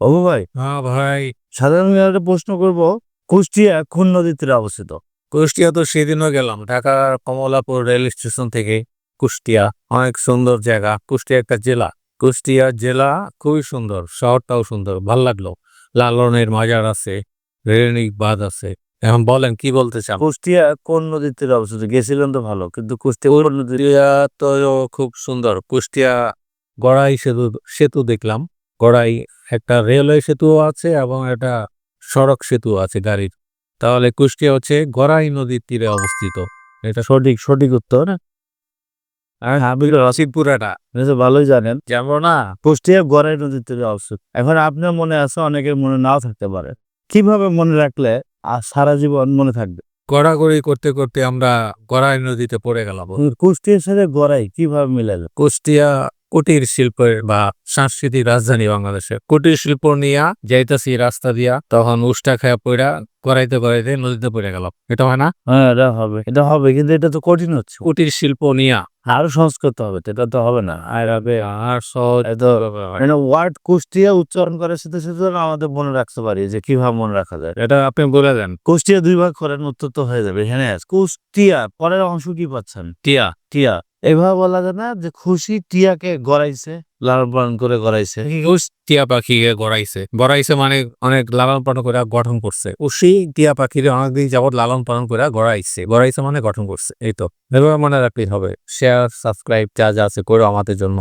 বাবু ভাই হ্যাঁ ভাই। সাধারণ একটা প্রশ্ন করব কুষ্টিয়া কোন নদীর তীরে অবস্থিত? কুষ্টিয়া তো সেদিনও গেলাম ঢাকার কমলাপুর রেল স্টেশন থেকে কুষ্টিয়া। অনেক সুন্দর জায়গা কুষ্টিয়া একটা জেলা। কুষ্টিয়া জেলা খুবই সুন্দর শহরটাও সুন্দর ভালো লাগল। লালনের মাজার আছে রেলিক বাঁধ আছে। এখন বলেন কি বলতে চান? কুষ্টিয়া কোন নদীর তীরে অবস্থিত? গেছিলেন তো ভালো কিন্তু কুষ্টিয়া কুষ্টিয়া তো খুব সুন্দর কুষ্টিয়া গড়াই সেতু সেতু দেখলাম। গড়াই একটা রেলওয়ে সেতু আছে এবং একটা সড়ক সেতু আছে গাড়ির। তাহলে কুষ্টিয়া হচ্ছে গড়াই নদীর তীরে অবস্থিত। এটা সঠিক সঠিক উত্তর? আমি রসিদপুরাটা ভালোই জানেন। যেমন না? কুষ্টিয়া গড়াই নদীর তীরে অবস্থিত। এখন আপনার মনে আছে অনেকের মনে নাও থাকতে পারে। কীভাবে মনে রাখলে আর সারা জীবন মনে থাকবে? গড়াগড়ি করতে করতে আমরা গড়াই নদীতে পড়ে গেলাম। কুষ্টিয়ার সাথে গড়াই কীভাবে মিলালে কুষ্টিয়া কুটির শিল্পের বা সাংস্কৃতিক রাজধানী বাংলাদেশের কুটির শিল্প নিয়া যাইতাছি রাস্তা দিয়া তখন উষ্টা খায়া পড়া গড়াইতে গড়াইতে নদীতে পড়ে গেলাম। এটা হয় না? হ্যাঁ এটা হবে। এটা হবে কিন্তু এটা তো কঠিন হচ্ছে। কুটির শিল্প নিয়া। আরও সহজ করতে হবে এটা তো হবে না। আর হবে আর সহজ ওয়ার্ড কুষ্টিয়া উচ্চারণ করার সাথে সাথে আমাদের মনে রাখতে পারি যে কীভাবে মনে রাখা যায়। এটা আপনি বলে দেন। কুষ্টিয়া দুই ভাগ করেন উত্তর তো হয়ে যাবে। এখানে কুষ্টিয়া পরের অংশ কি পাচ্ছেন? টিয়া। টিয়া। এভাবে বলা যায় না যে খুশি টিয়াকে গড়াইছে লালন পালন করে গড়াইছে। টিয়া পাখিকে গড়াইছে? গড়াইছে মানে অনেক লালন পালন করে গঠন করছে। উসি টিয়া পাখিরে অনেকদিন যাবত লালন পালন করে গড়াইছে। গড়াইছে মানে গঠন করছে, এই তো। এভাবে মনে রাখলেই হবে। শেয়ার সাবস্ক্রাইব যা যা আছে করো আমাদের জন্য।